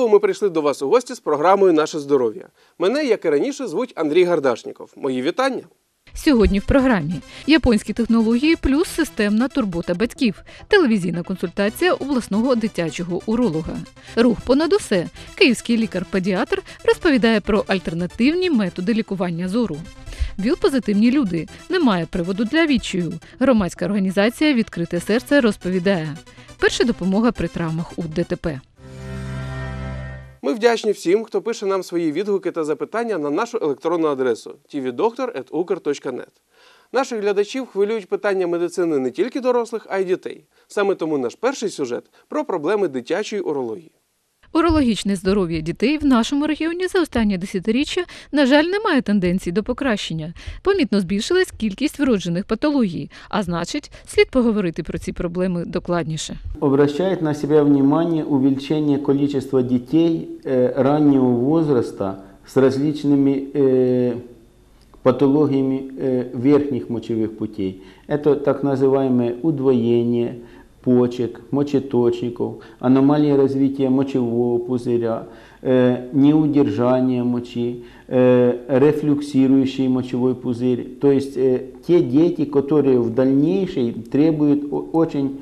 Знову ми прийшли до вас у гості з програмою Наше здоров'я. Мене, як і раніше, звуть Андрій Гардашніков. Мої вітання. Сьогодні в програмі японські технології плюс системна турбота батьків, телевізійна консультація обласного дитячого уролога. Рух понад усе. Київський лікар-педіатр розповідає про альтернативні методи лікування зору. Віл-позитивні люди немає приводу для відчаю. Громадська організація Відкрите серце розповідає. Перша допомога при травмах у ДТП. Ми вдячні всім, хто пише нам свої відгуки та запитання на нашу електронну адресу tvdoktor.ukr.net. Наших глядачів хвилюють питання медицини не тільки дорослих, а й дітей. Саме тому наш перший сюжет про проблеми дитячої урології. Урологічне здоров'я дітей в нашому регіоні за останні десятиріччя, на жаль, немає тенденцій до покращення. Помітно збільшилась кількість вроджених патологій, а значить, слід поговорити про ці проблеми докладніше. обращает на себя внимание увеличение количества детей э, раннего возраста с различными э, патологиями э, верхних мочевых путей. Это так называемое удвоение Почек, мочеточников, аномалии развития мочевого пузыря, э, неудержание мочи, э, рефлюксирующий мочевой пузырь. То есть э, те дети, которые в дальнейшем требуют очень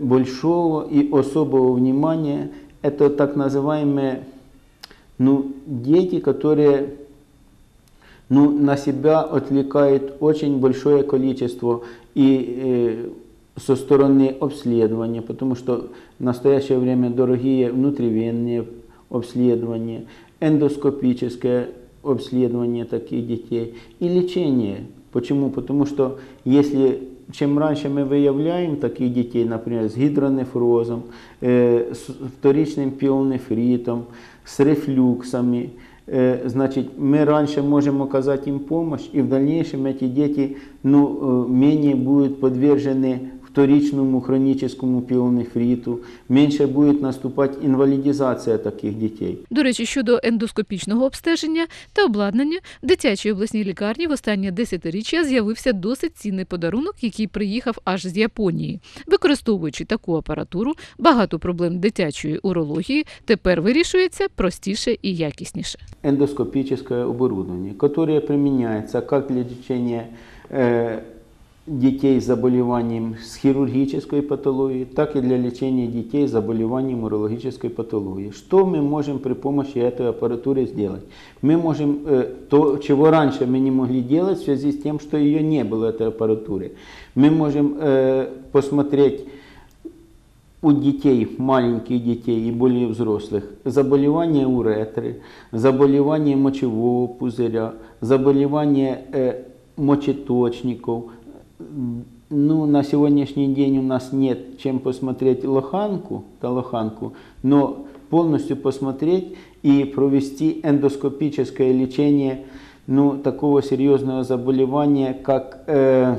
большого и особого внимания, это так называемые ну, дети, которые ну, на себя отвлекает очень большое количество и э, со стороны обследования, потому что в настоящее время дорогие внутривенные обследования, эндоскопическое обследование таких детей и лечение. Почему? Потому что если чем раньше мы выявляем таких детей, например, с гидронефрозом, э, с вторичным пиелонефритом, с рефлюксами, э, значит, мы раньше можем оказать им помощь, и в дальнейшем эти дети ну, э, менее будут подвержены вторичному хроническому пиелонефриту, меньше будет наступать инвалидизация таких детей. До речі, щодо ендоскопічного обстеження та обладнання, в дитячій обласній лікарні в останнє десятиріччя з'явився досить цінний подарунок, який приїхав аж з Японії. Використовуючи таку апаратуру, багато проблем дитячої урології тепер вирішується простіше і якісніше. эндоскопическое оборудование, которое применяется как для лечения э, детей с заболеванием с хирургической патологией, так и для лечения детей с заболеванием урологической патологии. Что мы можем при помощи этой аппаратуры сделать? Мы можем э, то, чего раньше мы не могли делать в связи с тем, что ее не было, этой аппаратуры. Мы можем э, посмотреть у детей, маленьких детей и более взрослых, заболевания уретры, заболевания мочевого пузыря, заболевания э, мочеточников. Ну, на сегодняшний день у нас нет чем посмотреть лоханку, да, лоханку, но полностью посмотреть и провести эндоскопическое лечение ну, такого серьезного заболевания, как э,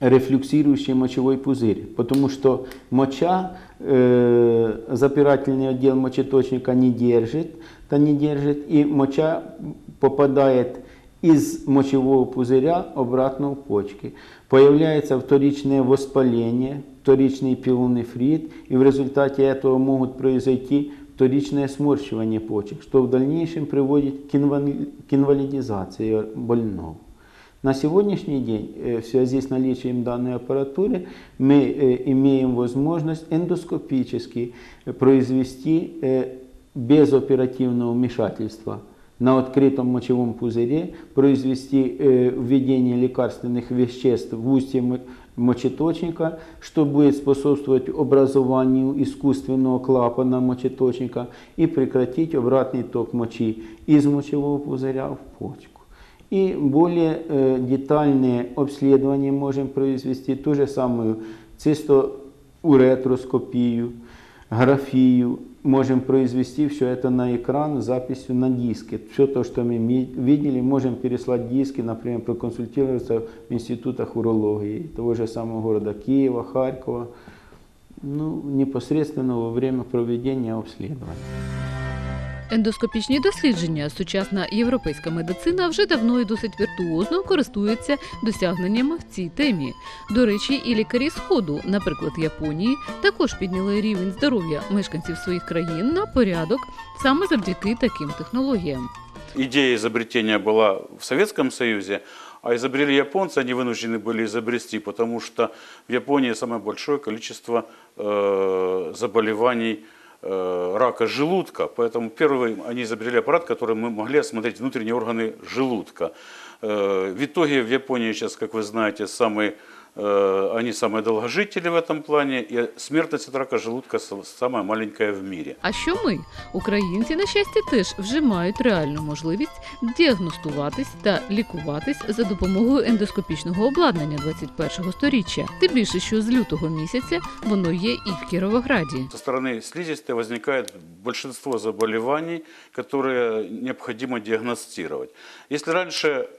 рефлюксирующий мочевой пузырь, потому что моча, э, запирательный отдел мочеточника не держит, да не держит, и моча попадает из мочевого пузыря обратно в почки. Появляется вторичное воспаление, вторичный пилонефрит, и в результате этого могут произойти вторичное сморщивание почек, что в дальнейшем приводит к инвали- к инвалидизации больного. На сегодняшний день э, в связи с наличием данной аппаратуры мы э, имеем возможность эндоскопически э, произвести э, без оперативного вмешательства на открытом мочевом пузыре, произвести э, введение лекарственных веществ в устье мо- мочеточника, что будет способствовать образованию искусственного клапана мочеточника и прекратить обратный ток мочи из мочевого пузыря в почку. И более э, детальные обследования можем произвести, ту же самую цистоуретроскопию, графию, можем произвести все это на экран с записью на диске. Все то, что мы ми- видели, можем переслать диски, например, проконсультироваться в институтах урологии того же самого города Киева, Харькова, ну, непосредственно во время проведения обследования. Ендоскопічні дослідження, сучасна європейська медицина вже давно і досить віртуозно користується досягненнями в цій темі. До речі, і лікарі сходу, наприклад, Японії, також підняли рівень здоров'я мешканців своїх країн на порядок саме завдяки таким технологіям. Идея изобретения была в Советском Союзе, а изобрели японцы, они вынуждены были изобрести, потому что в Японии самое большое количество э, заболеваний э, рака желудка. Поэтому первый они изобрели аппарат, которым мы могли осмотреть внутренние органы желудка. Э, в итоге в Японии сейчас, как вы знаете, самый, э, они самые долгожители в этом плане, и смертность от рака желудка с- самая маленькая в мире. А що ми, українці, на щастя, теж вже мають реальну можливість діагностуватись та лікуватись за допомогою ендоскопічного обладнання 21-го сторіччя. Тим більше, що з лютого місяця воно є і в Кіровограді. Со стороны слизистой возникает большинство заболеваний, которые необходимо диагностировать. Если раньше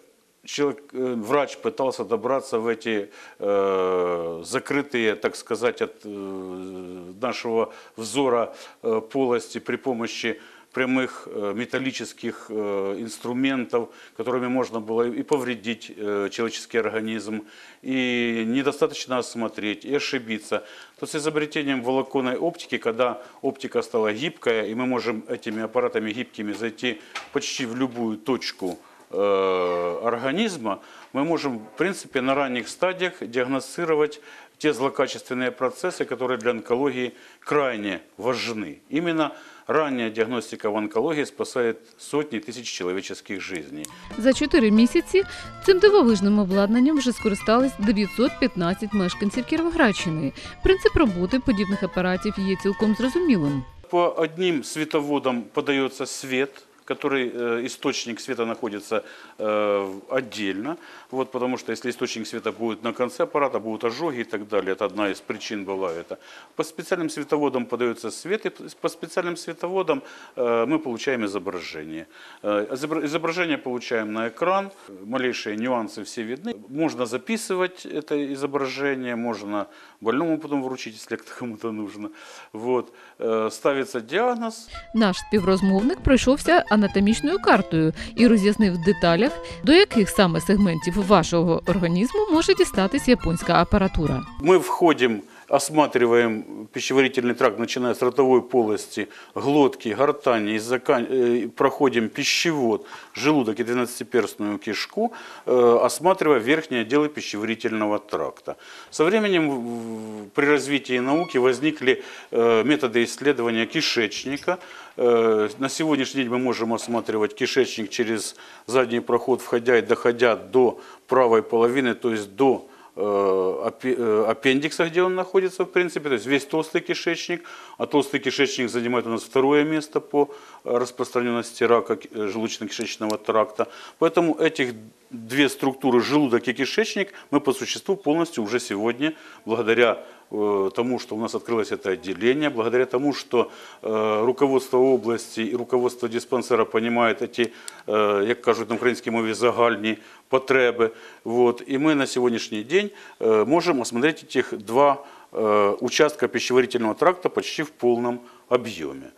человек, э, врач пытался добраться в эти э, закрытые, так сказать, от э, нашего взора э, полости при помощи прямых э, металлических э, инструментов, которыми можно было и повредить э, человеческий организм, и недостаточно осмотреть, и ошибиться, то с изобретением волоконной оптики, когда оптика стала гибкая, и мы можем этими аппаратами гибкими зайти почти в любую точку организма, мы можем, в принципе, на ранних стадиях диагностировать те злокачественные процессы, которые для онкологии крайне важны. Именно ранняя диагностика в онкологии спасает сотни тысяч человеческих жизней. За чотири місяці цим дивовижним обладнанням вже скористались 915 мешканців Кіровоградщини. Принцип роботи подібних апаратів є цілком зрозумілим. По одним световодам подается свет, который э, источник света находится э, отдельно, вот, потому что если источник света будет на конце аппарата, будут ожоги и так далее, это одна из причин была это. По специальным световодам подается свет, и по специальным световодам э, мы получаем изображение. Э, изобра- изображение получаем на экран, малейшие нюансы все видны. Можно записывать это изображение, можно больному потом вручить, если кому-то нужно. Вот. Э, Ставится диагноз, Наш співрозмовник пройшовся анатомічною картою і роз'яснив в деталях, до яких саме сегментів вашого організму може дістатись японська апаратура. Ми входим, осматриваем пищеварительный тракт, начиная с ротовой полости, глотки, гортани, закан- э, проходим пищевод, желудок и двенадцатиперстную кишку, э, осматривая верхние отделы пищеварительного тракта. Со временем при развитии науки возникли э, методы исследования кишечника. На сегодняшний день мы можем осматривать кишечник через задний проход, входя и доходя до правой половины, то есть до аппендикса, где он находится, в принципе, то есть весь толстый кишечник, а толстый кишечник занимает у нас второе место по э, распространенности рака э, желудочно-кишечного тракта. Поэтому этих две структуры, желудок и кишечник, мы по существу полностью уже сегодня, благодаря э, тому, что у нас открылось это отделение, благодаря тому, что э, руководство области и руководство диспансера понимает эти, э, як кажуть на українській мові, загальні потреби. Вот. И мы на сегодняшний день э, можем осмотреть этих два э, участка пищеварительного тракта почти в полном объеме.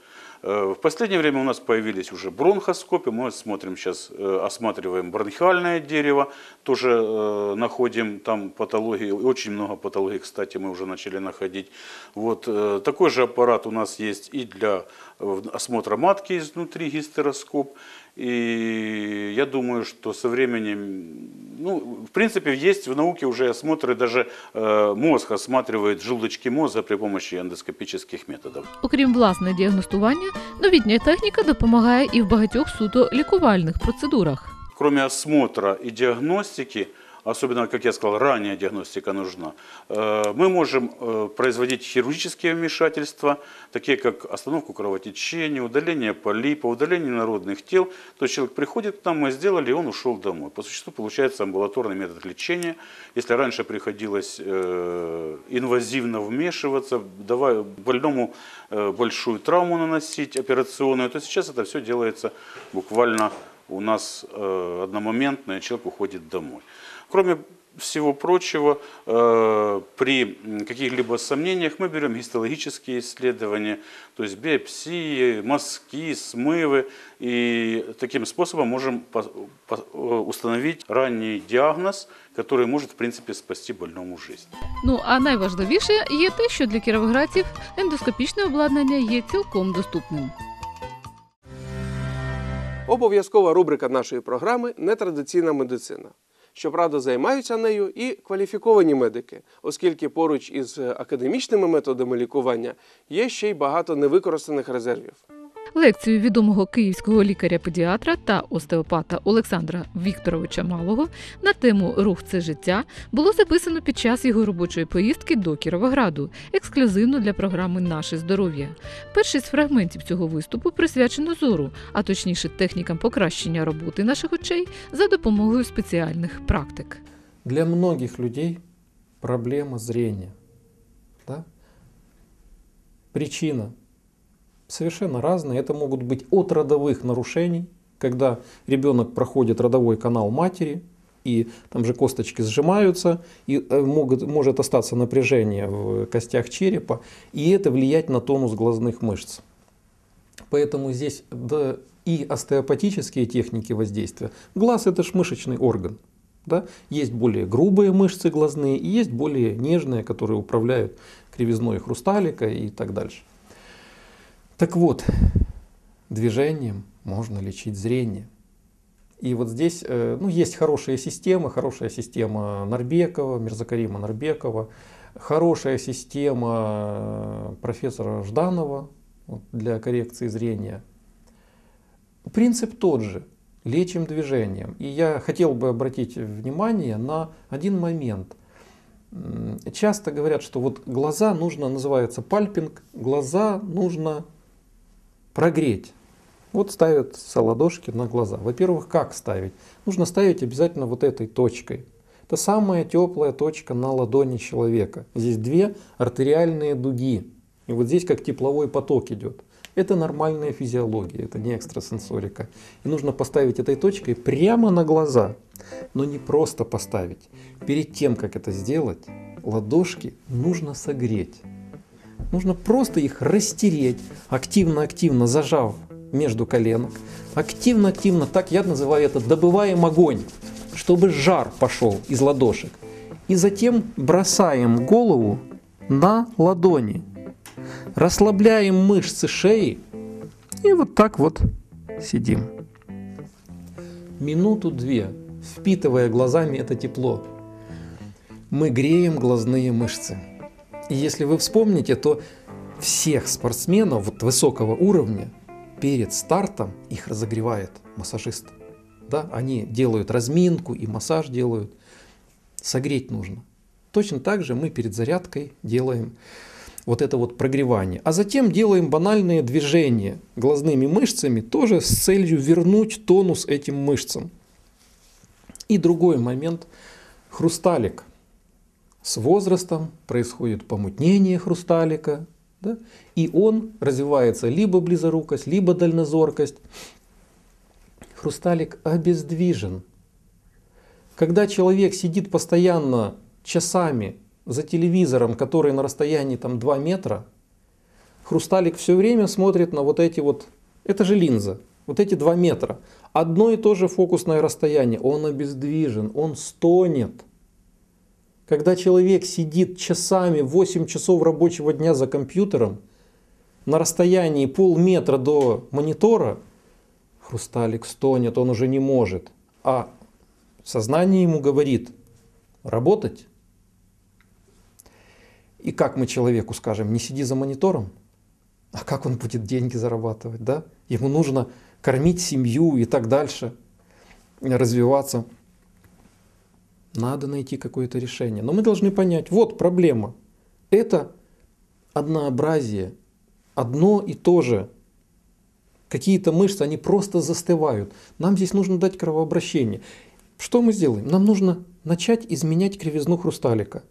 Э, В последнее время у нас появились уже бронхоскопы. Мы смотрим сейчас, э, осматриваем бронхиальное дерево, тоже э, находим там патологии, очень много патологий, кстати, мы уже начали находить. Вот такой же аппарат у нас есть и для осмотра матки изнутри, гистероскоп. И я думаю, что со временем, ну, в принципе, есть в науке уже осмотры, даже э, мозг осматривает желудочки мозга при помощи эндоскопических методов. Окрім власне діагностування, новітня техніка допомагає і в багатьох суто лікувальних процедурах. Кроме осмотра и диагностики, особенно, как я сказал, ранняя диагностика нужна, э, мы можем э, производить хирургические вмешательства, такие как остановку кровотечения, удаление полипа, удаление народных тел. То есть человек приходит к нам, мы сделали, и он ушел домой. По существу получается амбулаторный метод лечения. Если раньше приходилось э, инвазивно вмешиваться, давая больному большую травму наносить операционную, то сейчас это все делается буквально у нас одномоментно, и человек уходит домой. Кроме всего прочего, э, при м, каких-либо сомнениях мы берем гистологические исследования, то есть биопсии, мазки, смывы, и таким способом можем по- по- э, установить ранний диагноз, который может, в принципе, спасти больному жизнь. Ну а найважливіше є те, що для кіровоградців ендоскопічне обладнання є цілком доступним. Обов'язкова рубрика нашої програми нетрадиційна медицина. Щоправда, займаються нею і кваліфіковані медики, оскільки поруч із академічними методами лікування є ще й багато невикористаних резервів. Лекцію відомого київського лікаря-педіатра та остеопата Олександра Вікторовича Малого на тему Рух це життя було записано під час його робочої поїздки до Кіровограду, ексклюзивно для програми Наше здоров'я. Перший з фрагментів цього виступу присвячено зору, а точніше технікам покращення роботи наших очей за допомогою спеціальних практик. Для многих людей проблема зрения. Да? Причина совершенно разная. Это могут быть от родовых нарушений, когда ребенок проходит родовой канал матери, и там же косточки сжимаются, и э, могут, может остаться напряжение в костях черепа, и это влиять на тонус глазных мышц. Поэтому здесь да, и остеопатические техники воздействия. Глаз это ж мышечный орган. Да? Есть более грубые мышцы глазные и есть более нежные, которые управляют кривизной хрусталика и так дальше. Так вот, движением можно лечить зрение. И вот здесь э, ну, есть хорошие системы, хорошая система Нарбекова, Мирзакарима Нарбекова, хорошая система э, профессора Жданова для коррекции зрения. Принцип тот же. Лечим движением. И я хотел бы обратить внимание на один момент. Часто говорят, что вот глаза нужно, называется пальпинг, глаза нужно прогреть. Вот ставят ладошки на глаза. Во-первых, как ставить? Нужно ставить обязательно вот этой точкой. Это самая теплая точка на ладони человека. Здесь две артериальные дуги. И вот здесь как тепловой поток идет. Это нормальная физиология, это не экстрасенсорика. И нужно поставить этой точкой прямо на глаза. Но не просто поставить. Перед тем, как это сделать, ладошки нужно согреть. Нужно просто их растереть, активно-активно зажав между коленок. Активно-активно, так я называю это, добываем огонь, чтобы жар пошел из ладошек. И затем бросаем голову на ладони. Расслабляем мышцы шеи и вот так вот сидим. Минуту-две, впитывая глазами это тепло, мы греем глазные мышцы. И если вы вспомните, то всех спортсменов вот высокого уровня перед стартом их разогревает массажист. Да, они делают разминку и массаж делают. Согреть нужно. Точно так же мы перед зарядкой делаем вот это вот прогревание. А затем делаем банальные движения глазными мышцами, тоже с целью вернуть тонус этим мышцам. И другой момент. Хрусталик. С возрастом происходит помутнение хрусталика, да? и он развивается либо близорукость, либо дальнозоркость. Хрусталик обездвижен. Когда человек сидит постоянно часами за телевизором, который на расстоянии там 2 метра, хрусталик все время смотрит на вот эти вот, это же линза, вот эти 2 метра. Одно и то же фокусное расстояние, он обездвижен, он стонет. Когда человек сидит часами, 8 часов рабочего дня за компьютером, на расстоянии полметра до монитора, хрусталик стонет, он уже не может. А сознание ему говорит работать. И как мы человеку скажем, не сиди за монитором, а как он будет деньги зарабатывать, да? Ему нужно кормить семью и так дальше, развиваться. Надо найти какое-то решение. Но мы должны понять, вот проблема. Это однообразие, одно и то же. Какие-то мышцы, они просто застывают. Нам здесь нужно дать кровообращение. Что мы сделаем? Нам нужно начать изменять кривизну хрусталика.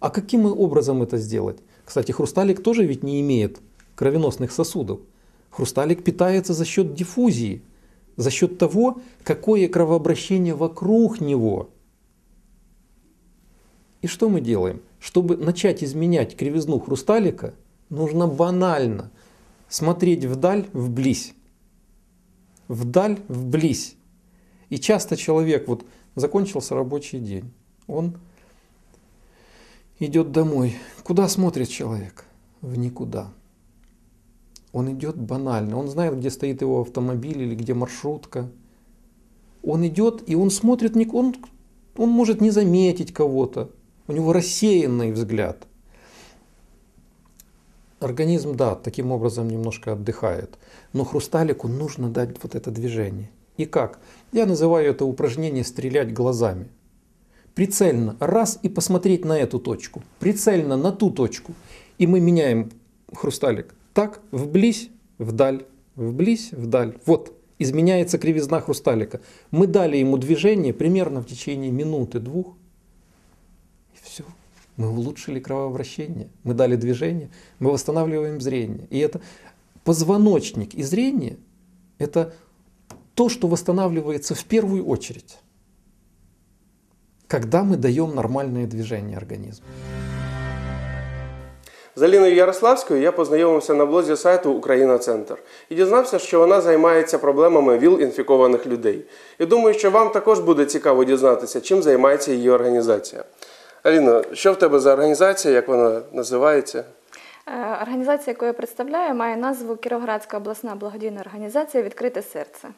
А каким образом это сделать? Кстати, хрусталик тоже ведь не имеет кровеносных сосудов. Хрусталик питается за счет диффузии, за счет того, какое кровообращение вокруг него. И что мы делаем? Чтобы начать изменять кривизну хрусталика, нужно банально смотреть вдаль, вблизь. Вдаль, вблизь. И часто человек, вот закончился рабочий день, он идет домой. Куда смотрит человек? В никуда. Он идет банально. Он знает, где стоит его автомобиль или где маршрутка. Он идет и он смотрит, он, он может не заметить кого-то. У него рассеянный взгляд. Организм, да, таким образом немножко отдыхает. Но хрусталику нужно дать вот это движение. И как? Я называю это упражнение стрелять глазами. Прицельно раз и посмотреть на эту точку. Прицельно на ту точку. И мы меняем хрусталик. Так, вблизь, вдаль, вблизь, вдаль. Вот, изменяется кривизна хрусталика. Мы дали ему движение примерно в течение минуты-двух И все. Мы улучшили кровообращение. Мы дали движение. Мы восстанавливаем зрение. И это позвоночник и зрение – это то, что восстанавливается в первую очередь, когда мы даем нормальное движение организму. З Аліною Ярославською я познайомився на блозі сайту Україна Центр і дізнався, що вона займається проблемами ВІЛ-інфікованих людей. І думаю, що вам також буде цікаво дізнатися, чим займається її організація. Аліна, що в тебе за організація, як вона називається? Е, Організація, яку я представляю, має назву Кіровоградська обласна благодійна організація Відкрите серце.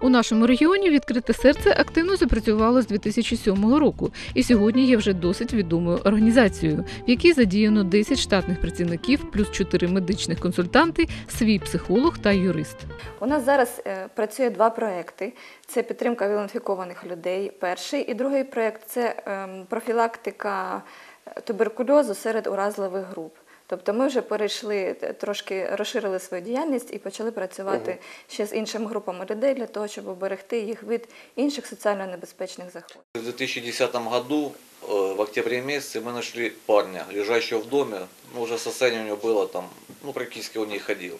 У нашому регіоні відкрите серце активно запрацювало з 2007 року і сьогодні є вже досить відомою організацією, в якій задіяно 10 штатних працівників, плюс 4 медичних консультанти, свій психолог та юрист. У нас зараз е, працює два проекти: це підтримка вілінфікованих людей. Перший і другий проект це ем, профілактика е, туберкульозу серед уразливих груп. Тобто ми вже перейшли е, трошки розширили свою діяльність і почали працювати ще з іншими групами людей для того, щоб оберегти їх від інших соціально небезпечних захворювань. В 2010 году, э, в октябре месяце, мы нашли парня, лежащего в доме. Ну, уже состояние у него было там, ну, практически он не ходил.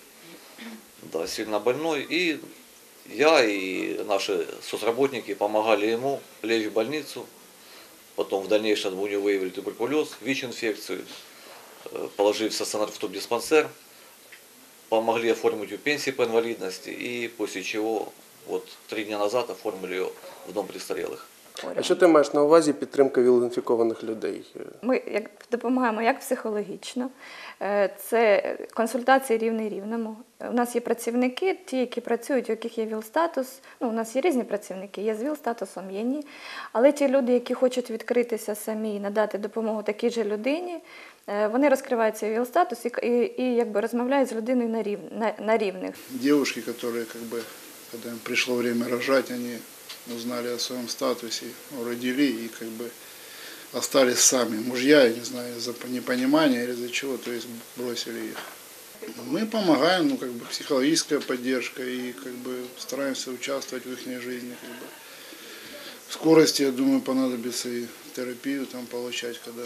Да, сильно больной. И я и наши соцработники помогали ему лечь в больницу. Потом в дальнейшем у него выявили туберкулез, ВИЧ-инфекцию. Э, Положили в стационар в тубдиспансер. Помогли оформить у пенсии по инвалидности. И после чего вот три дня назад оформили ее в дом престарелых. А що ти маєш на увазі підтримка ВІЛ-інфікованих людей? Ми як допомагаємо як психологічно, е, це консультації рівний рівному. У нас є працівники, ті, які працюють, у яких є ВІЛ-статус. Ну, у нас є різні працівники, є з ВІЛ-статусом, є ні. Але ті люди, які хочуть відкритися самі і надати допомогу такій же людині, вони розкривають цей ВІЛ-статус і, і, і якби розмовляють з людиною на, рів, на, на рівних. девушки, которые как бы, когда им пришло время рожать, они узнали о своем статусе, родили и как бы остались сами. Мужья, я не знаю, из-за непонимания или из-за чего, то есть бросили их. Мы помогаем, ну, как бы психологическая поддержка и как бы стараемся участвовать в их жизни. Как бы. В скорости, я думаю, понадобится и терапию там получать, когда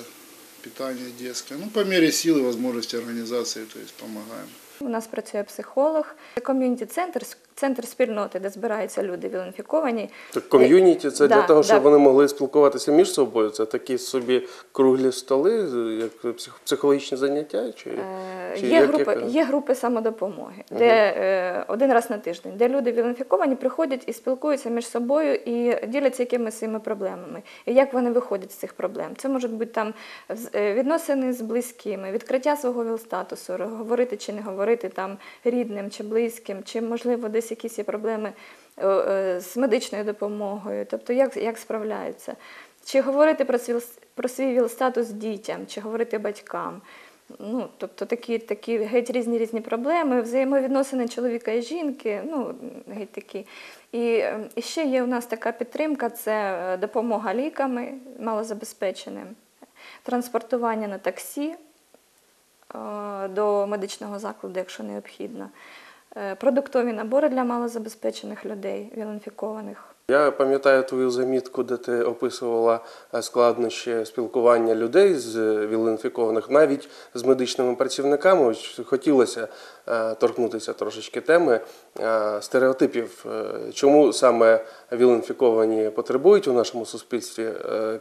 питание детское. Ну, по мере силы можливості возможности организации, то есть помогаем. У нас працює психолог, ком'юніті-центр, центр спільноти, де збираються люди вілінфіковані. Так ком'юніті це для Да, того, щоб да. вони могли спілкуватися між собою. Це такі собі круглі столи, як псих- психологічні заняття? Чи, Е, чи Є групи, як- є групи самодопомоги, де е, один раз на тиждень, де люди вілінфіковані приходять і спілкуються між собою і діляться якимись своїми проблемами. І як вони виходять з цих проблем. Це можуть бути там е, відносини з близькими, відкриття свого віл-статусу, говорити чи не говорити там рідним чи близьким, чи можливо десь якісь є проблеми е, е, з медичною допомогою, тобто як, як справляються. Чи говорити про свій, про свій віл-статус дітям, чи говорити батькам. Ну, тобто такі, такі геть різні різні проблеми, взаємовідносини чоловіка і жінки, ну, геть такі. І, е, і ще є у нас така підтримка це е, допомога ліками малозабезпеченим, транспортування на таксі е, до медичного закладу, якщо необхідно. е, продуктові набори для малозабезпечених людей, віл-інфікованих. Я пам'ятаю твою замітку, де ти описувала е, складнощі спілкування людей з віл-інфікованих, навіть з медичними працівниками. Хотілося е, торкнутися трошечки теми е, стереотипів. Чому саме віл-інфіковані потребують у нашому суспільстві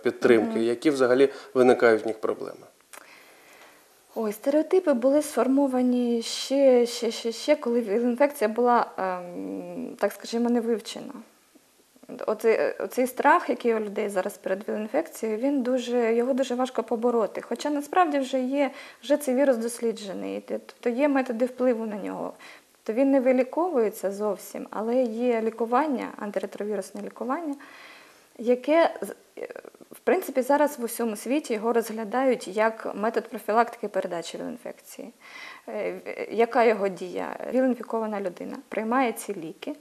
підтримки, які взагалі виникають в них проблеми? Ой, стереотипи були сформовані ще, ще, ще, ще коли інфекція була, ем, так скажімо, не вивчена. Оцей, оцей страх, який у людей зараз перед інфекцією, він дуже, його дуже важко побороти. Хоча насправді вже є, вже цей вірус досліджений, тобто є методи впливу на нього. То він не виліковується зовсім, але є лікування, антиретровірусне лікування, яке е, в принципі зараз в усьому світі його розглядають як метод профілактики передачі інфекції. Яка його дія? Віл-інфікована людина приймає ці ліки.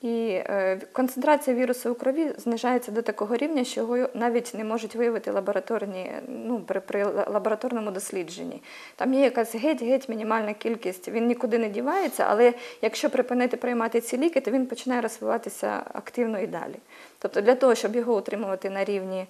І е, концентрація вірусу у крові знижається до такого рівня, що його навіть не можуть виявити лабораторні, ну, при, при лабораторному дослідженні. Там є якась геть-геть мінімальна кількість, він нікуди не дівається, але якщо припинити приймати ці ліки, то він починає розвиватися активно і далі. Тобто для того, щоб його утримувати на рівні,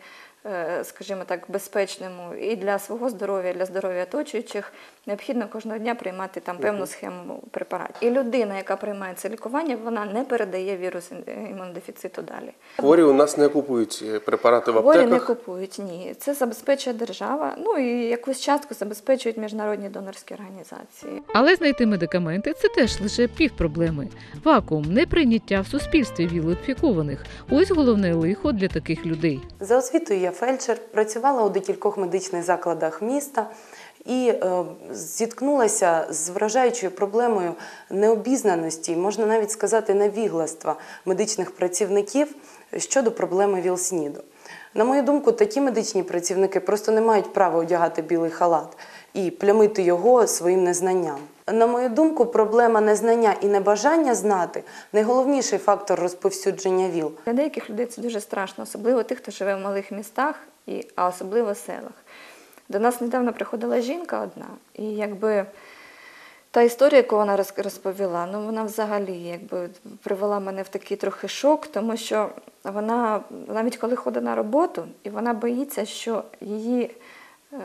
скажімо так, безпечному і для свого здоров'я, і для здоров'я оточуючих, необхідно кожного дня приймати там певну схему препаратів. І людина, яка приймає це лікування, вона не передає вірус імунодефіциту далі. Хворі у нас не купують препарати в Хворі не купують, ні. Це забезпечує держава, ну і якусь частку забезпечують міжнародні донорські організації. Але знайти медикаменти це теж лише півпроблеми. Вакуум, неприйняття в суспільстві віл-інфікованих. Ось головне лихо для таких людей. За освітою я фельдшер, працювала у декількох медичних закладах міста і е, зіткнулася з вражаючою проблемою необізнаності, можна навіть сказати, невігластва медичних працівників щодо проблеми ВІЛ-СНІДу. На мою думку, такі медичні працівники просто не мають права одягати білий халат і плямити його своїм незнанням. На мою думку, проблема незнання і небажання знати найголовніший фактор розповсюдження ВІЛ. Для деяких людей це дуже страшно, особливо тих, хто живе в малих містах, а особливо в селах. До нас недавно приходила жінка одна, і якби та історія, яку вона розповіла, ну вона взагалі якби привела мене в такий трохи шок, тому що вона навіть коли ходить на роботу, і вона боїться, що її е,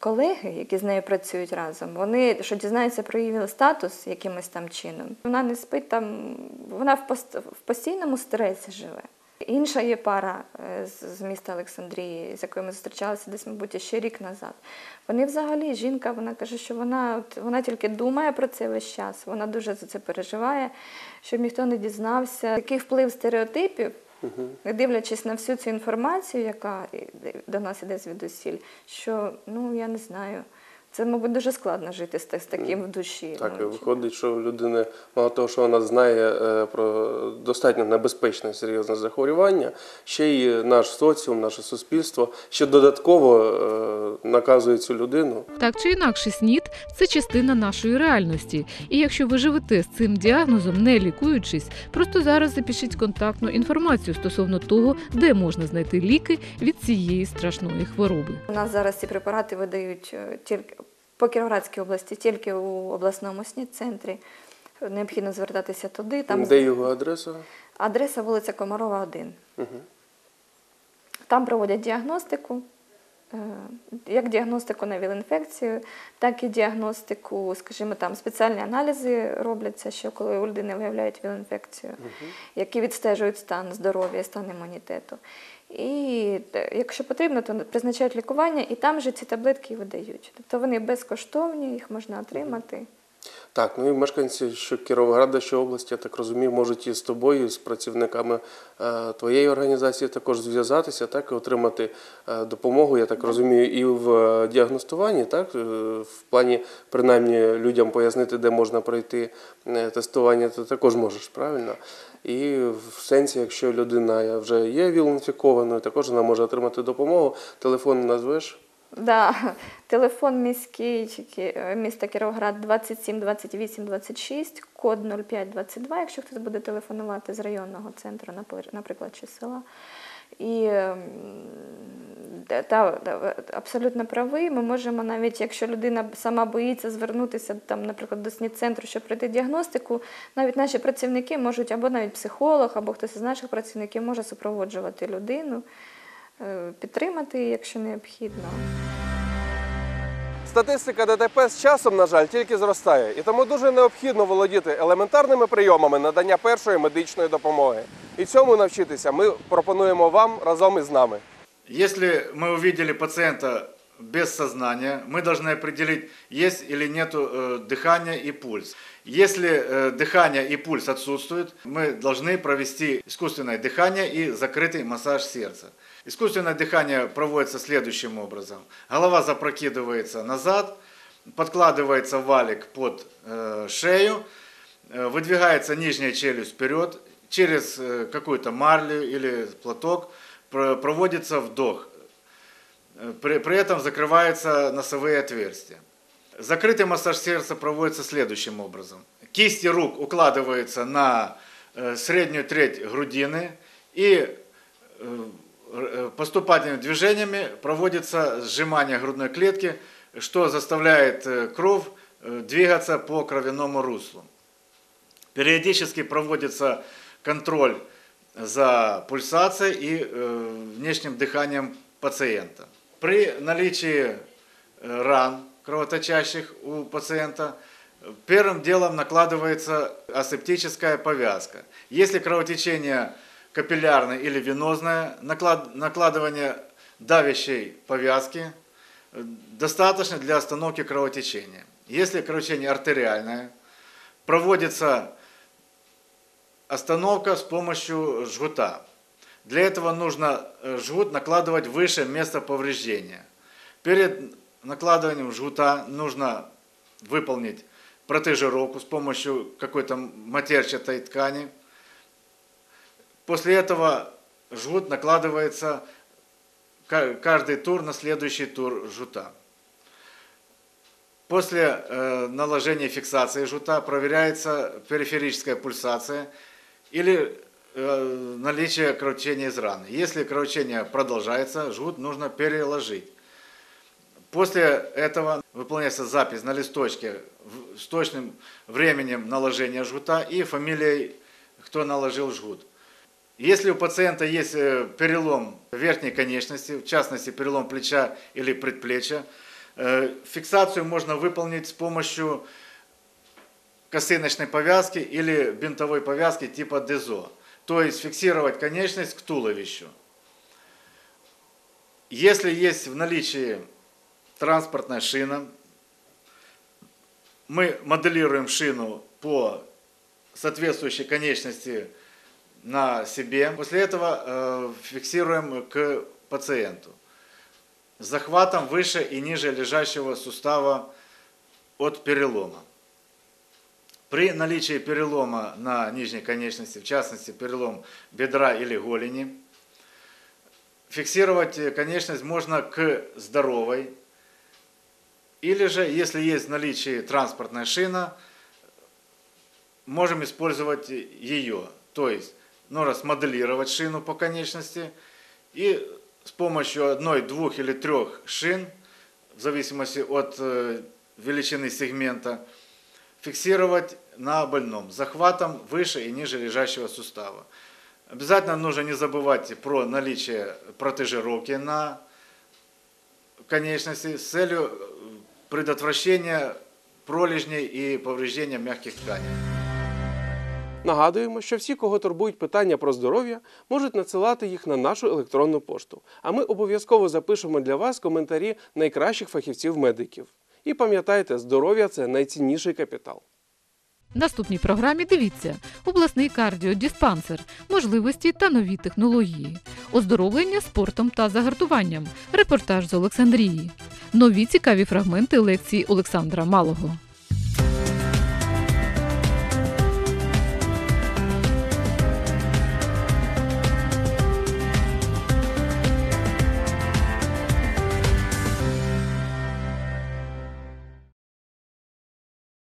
колеги, які з нею працюють разом, вони що дізнаються про її статус якимось там чином. Вона не спить там, вона в, пост, в постійному стресі живе. Інша є пара е, з- міста Олександрії, з якою ми зустрічалися десь, мабуть, ще рік назад. Вони взагалі, жінка, вона каже, що вона, от, вона тільки думає про це весь час, вона дуже за це переживає, щоб ніхто не дізнався. Такий вплив стереотипів, не дивлячись на всю цю інформацію, яка до нас іде звідусіль, що ну я не знаю. Це, мабуть, дуже складно жити з, з таким в душі. Так, ну, виходить, що у людини, мало того, що вона знає е, про достатньо небезпечне серйозне захворювання, ще й наш соціум, наше суспільство ще додатково е, наказує цю людину. Так чи інакше, СНІД це частина нашої реальності. І якщо ви живете з цим діагнозом, не лікуючись, просто зараз запишіть контактну інформацію стосовно того, де можна знайти ліки від цієї страшної хвороби. У нас зараз ці препарати видають е, тільки по Кіровоградській області, тільки у обласному СНІД-центрі. Необхідно звертатися туди. Там Де його адреса? адреса вулиця Комарова, 1. Угу. Там проводять діагностику, е, як діагностику на віл-інфекцію, так і діагностику, скажімо, там спеціальні аналізи робляться, що коли у людини виявляють віл-інфекцію, які відстежують стан здоров'я, стан імунітету. І якщо потрібно, то призначають лікування, і там же ці таблетки і видають. Тобто вони безкоштовні, їх можна отримати. Так, ну і мешканці що Кіровограда, що області, я так розумію, можуть і з тобою, і з працівниками е, твоєї організації також зв'язатися, так і отримати е, допомогу, я так розумію, і в діагностуванні, так е, в плані принаймні людям пояснити, де можна пройти е, тестування, ти також можеш, правильно? І в сенсі, якщо людина вже є віл-інфікованою, також вона може отримати допомогу. Телефон назвеш? Да, телефон міський е, міста Кіровоград 27 28 26, код 0522, якщо хтось буде телефонувати з районного центру, напри- наприклад, чи села. І ем, та, та, та, абсолютно правий. Ми можемо навіть, якщо людина сама боїться звернутися там, наприклад, до СНІД-центру, щоб пройти діагностику, навіть наші працівники можуть, або навіть психолог, або хтось із наших працівників може супроводжувати людину, е, підтримати, її, якщо необхідно. Статистика ДТП з часом, на жаль, тільки зростає, і тому дуже необхідно володіти елементарними прийомами надання першої медичної допомоги. І цьому навчитися ми пропонуємо вам разом із нами. Если мы увидели пациента без сознания, мы должны определить, есть или нет дыхания и пульс. Если э, дыхание и пульс отсутствуют, мы должны провести искусственное дыхание и закрытый массаж сердца. Искусственное дыхание проводится следующим образом. Голова запрокидывается назад, подкладывается валик под э, шею, э, выдвигается нижняя челюсть вперед, через э, какую-то марлю или платок про- проводится вдох. При, при этом закрываются носовые отверстия. Закрытый массаж сердца проводится следующим образом. Кисти рук укладываются на среднюю треть грудины и поступательными движениями проводится сжимание грудной клетки, что заставляет э, кровь э, двигаться по кровяному руслу. Периодически проводится контроль за пульсацией и э, внешним дыханием пациента. При наличии э, ран кровоточащих у пациента э, первым делом накладывается асептическая повязка. Если кровотечение капиллярное или венозное, наклад- накладывание давящей повязки э, достаточно для остановки кровотечения. Если кровотечение артериальное, проводится остановка с помощью жгута. Для этого нужно э, жгут накладывать выше места повреждения. Перед накладыванием жгута нужно выполнить протежировку с помощью какой-то матерчатой ткани. После этого жгут накладывается ка- каждый тур на следующий тур жгута. После э, наложения фиксации жгута проверяется периферическая пульсация или э, наличие кровотечения из раны. Если кровотечение продолжается, жгут нужно переложить. После этого выполняется запись на листочке с точным временем наложения жгута и фамилией, кто наложил жгут. Если у пациента есть э, перелом верхней конечности, в частности перелом плеча или предплечья, э, фиксацию можно выполнить с помощью косыночной повязки или бинтовой повязки типа ДЕЗО. То есть фиксировать конечность к туловищу. Если есть в наличии транспортная шина, мы моделируем шину по соответствующей конечности на себе. После этого э, фиксируем к пациенту захватом выше и ниже лежащего сустава от перелома. При наличии перелома на нижней конечности, в частности перелом бедра или голени, фиксировать конечность можно к здоровой, или же, если есть в наличии транспортная шина, можем использовать ее. То есть, нужно смоделировать шину по конечности и с помощью одной, двух или трех шин, в зависимости от э, величины сегмента, фиксировать на больном захватом выше и ниже лежащего сустава. Обязательно нужно не забывать про наличие протежировки на конечности с целью предотвращения пролежней и повреждения мягких тканей. Нагадуємо, що всі, кого турбують питання про здоров'я, можуть надсилати їх на нашу електронну пошту. А ми обов'язково запишемо для вас коментарі найкращих фахівців-медиків. І пам'ятайте, здоров'я це найцінніший капітал. В наступній програмі дивіться обласний кардіодиспансер, можливості та нові технології, оздоровлення спортом та загартуванням, репортаж з Олександрії, нові цікаві фрагменти лекції Олександра Малого.